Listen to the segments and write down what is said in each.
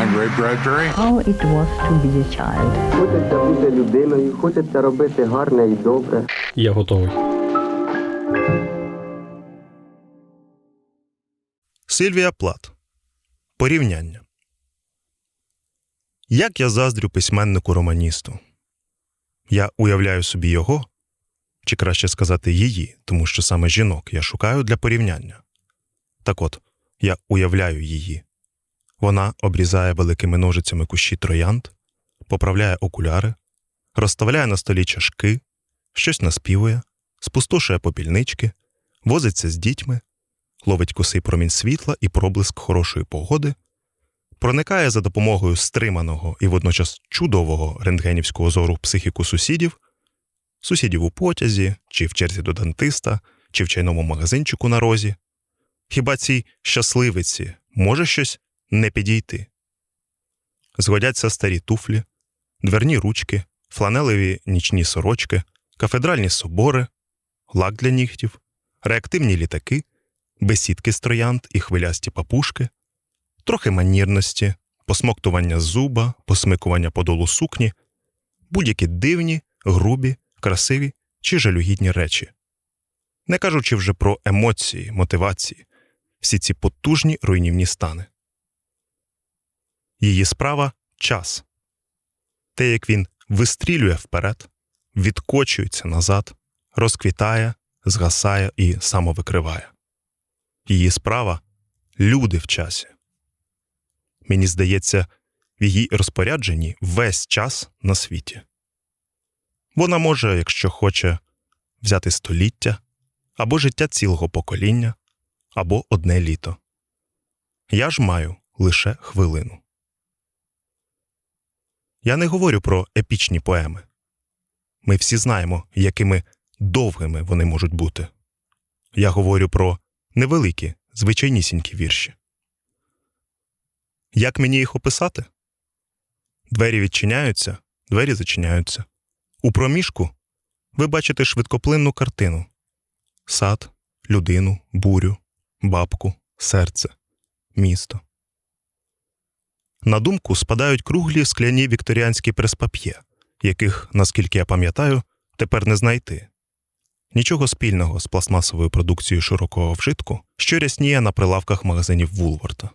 on Ray Bradbury. How it was to be a child. Хочеться бути людиною, хочеться робити гарне і добре. Я готовий. Сильвія Плат. Порівняння. Як я заздрю письменнику романісту. Я уявляю собі його, чи краще сказати її, тому що саме жінок я шукаю для порівняння. Так от, я уявляю її. Вона обрізає великими ножицями кущі троянд, поправляє окуляри, розставляє на столі чашки, щось наспівує, спустошує попільнички, возиться з дітьми, ловить косий промінь світла і проблиск хорошої погоди, проникає за допомогою стриманого і водночас чудового рентгенівського зору психіку сусідів, сусідів у потязі, чи в черзі до дантиста, чи в чайному магазинчику на розі. Хіба цій щасливиці може щось не підійти? Згодяться старі туфлі, дверні ручки, фланелеві нічні сорочки, кафедральні собори, лак для нігтів, реактивні літаки, бесідки з троянд і хвилясті папушки, трохи манірності, посмоктування зуба, посмикування подолу сукні, будь-які дивні, грубі, красиві чи жалюгідні речі. Не кажучи вже про емоції, мотивації, всі ці потужні руйнівні стани. Її справа час. Те, як він вистрілює вперед, відкочується назад, розквітає, згасає і самовикриває. Її справа люди в часі. Мені здається, в її розпорядженні весь час на світі. Вона може, якщо хоче, взяти століття або життя цілого покоління, або одне літо. Я ж маю лише хвилину. Я не говорю про епічні поеми. Ми всі знаємо, якими довгими вони можуть бути. Я говорю про невеликі, звичайнісінькі вірші. Як мені їх описати? Двері відчиняються, двері зачиняються. У проміжку ви бачите швидкоплинну картину: сад, людину, бурю, бабку, серце, місто. На думку спадають круглі скляні вікторіанські преспап'є, яких, наскільки я пам'ятаю, тепер не знайти. Нічого спільного з пластмасовою продукцією широкого вжитку, що рясніє на прилавках магазинів Вулворта.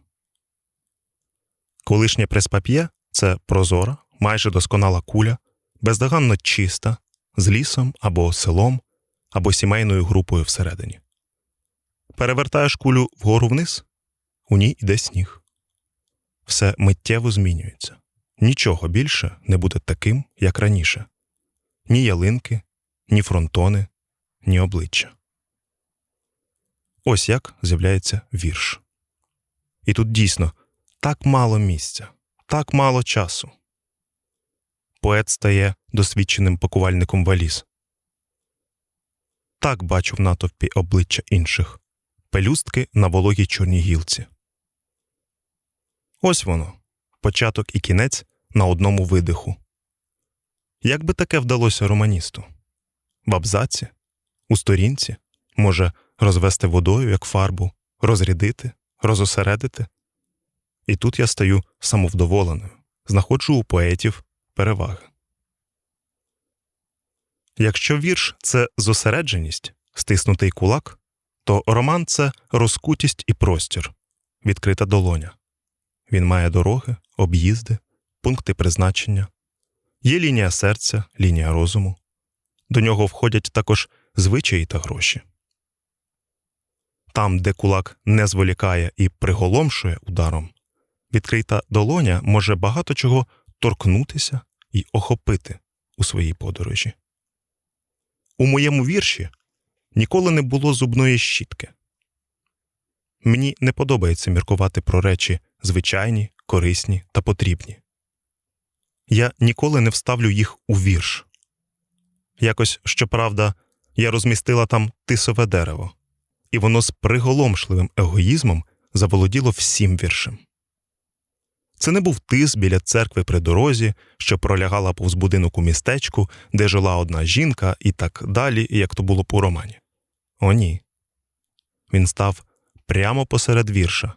Колишнє преспап'є це прозора, майже досконала куля, бездоганно чиста, з лісом або селом, або сімейною групою всередині. Перевертаєш кулю вгору вниз, у ній іде сніг. Все миттєво змінюється. Нічого більше не буде таким, як раніше ні ялинки, ні фронтони, ні обличчя. Ось як з'являється вірш. І тут дійсно так мало місця, так мало часу. Поет стає досвідченим пакувальником валіз. Так бачу в натовпі обличчя інших пелюстки на вологій чорній гілці. Ось воно початок і кінець на одному видиху. Як би таке вдалося романісту? В абзаці, у сторінці, може розвести водою як фарбу, розрядити, розосередити. І тут я стаю самовдоволеною, знаходжу у поетів переваги. Якщо вірш це зосередженість, стиснутий кулак, то роман це розкутість і простір, відкрита долоня. Він має дороги, об'їзди, пункти призначення, є лінія серця, лінія розуму. До нього входять також звичаї та гроші. Там, де кулак не зволікає і приголомшує ударом, відкрита долоня може багато чого торкнутися і охопити у своїй подорожі. У моєму вірші ніколи не було зубної щітки. Мені не подобається міркувати про речі звичайні, корисні та потрібні. Я ніколи не вставлю їх у вірш. Якось, щоправда, я розмістила там тисове дерево, і воно з приголомшливим егоїзмом заволоділо всім віршем. Це не був тис біля церкви при дорозі, що пролягала повз будинок у містечку, де жила одна жінка, і так далі, як то було по романі. О, ні. Він став прямо посеред вірша,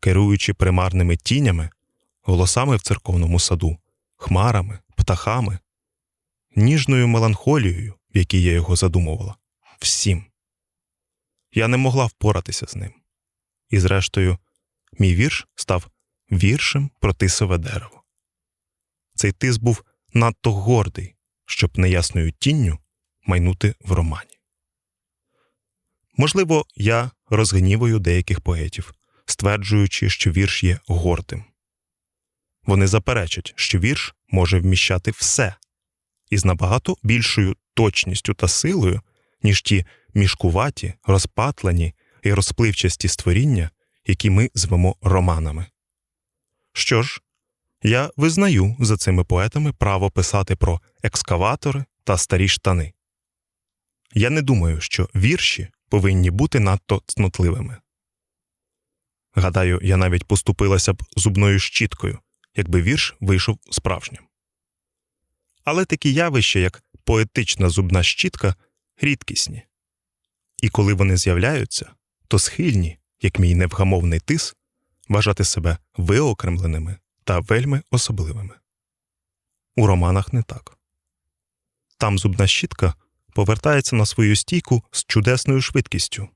керуючи примарними тінями, голосами в церковному саду, хмарами, птахами, ніжною меланхолією, в якій я його задумувала, всім. Я не могла впоратися з ним. І, зрештою, мій вірш став віршем про тисове дерево. Цей тис був надто гордий, щоб неясною тінню майнути в романі. Можливо, я розгнівую деяких поетів, стверджуючи, що вірш є гордим. Вони заперечать, що вірш може вміщати все і з набагато більшою точністю та силою, ніж ті мішкуваті, розпатлені і розпливчасті створіння, які ми звемо романами. Що ж, я визнаю за цими поетами право писати про екскаватори та старі штани. Я не думаю, що вірші повинні бути надто цнотливими. Гадаю, я навіть поступилася б зубною щіткою, якби вірш вийшов справжнім. Але такі явища, як поетична зубна щітка, рідкісні. І коли вони з'являються, то схильні, як мій невгамовний тис, вважати себе виокремленими та вельми особливими. У романах не так. Там зубна щітка повертається на свою стійку з чудесною швидкістю,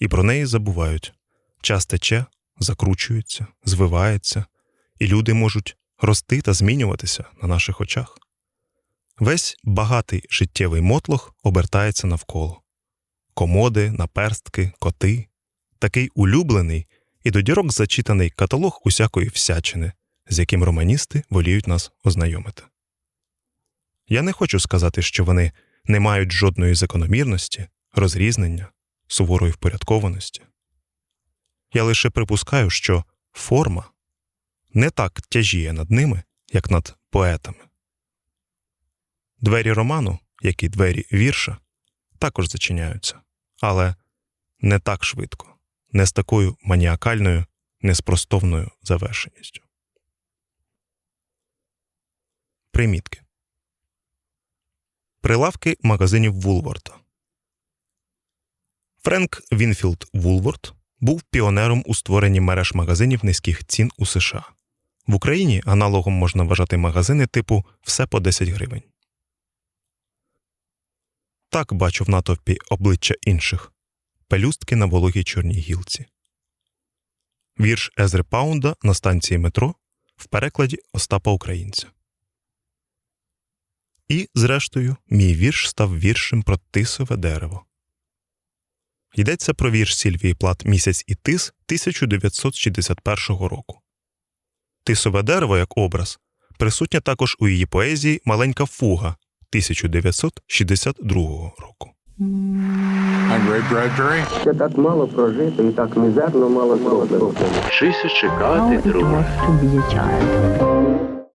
і про неї забувають час тече, закручується, звивається, і люди можуть рости та змінюватися на наших очах. Весь багатий життєвий мотлох обертається навколо комоди, наперстки, коти, такий улюблений і до дірок зачитаний каталог усякої всячини, з яким романісти воліють нас ознайомити. Я не хочу сказати, що вони не мають жодної закономірності, розрізнення, суворої впорядкованості. Я лише припускаю, що форма не так тяжіє над ними, як над поетами. Двері роману, як і двері вірша, також зачиняються, але не так швидко, не з такою маніакальною, неспростовною завершеністю. Примітки Прилавки магазинів Вулворта. Френк Вінфілд Вулворт був піонером у створенні мереж магазинів низьких цін у США. В Україні аналогом можна вважати магазини типу все по 10 гривень. Так бачу в натовпі обличчя інших пелюстки на вологій чорній гілці. Вірш Езри Паунда на станції метро в перекладі Остапа Українця. І, зрештою, мій вірш став віршем про тисове дерево. Йдеться про вірш Сільвії Плат Місяць і тис 1961 року. Тисове дерево як образ присутнє також у її поезії Маленька фуга 1962 року. Ще так мало прожито і так мізерно мало зроблено. Вчися How чекати, it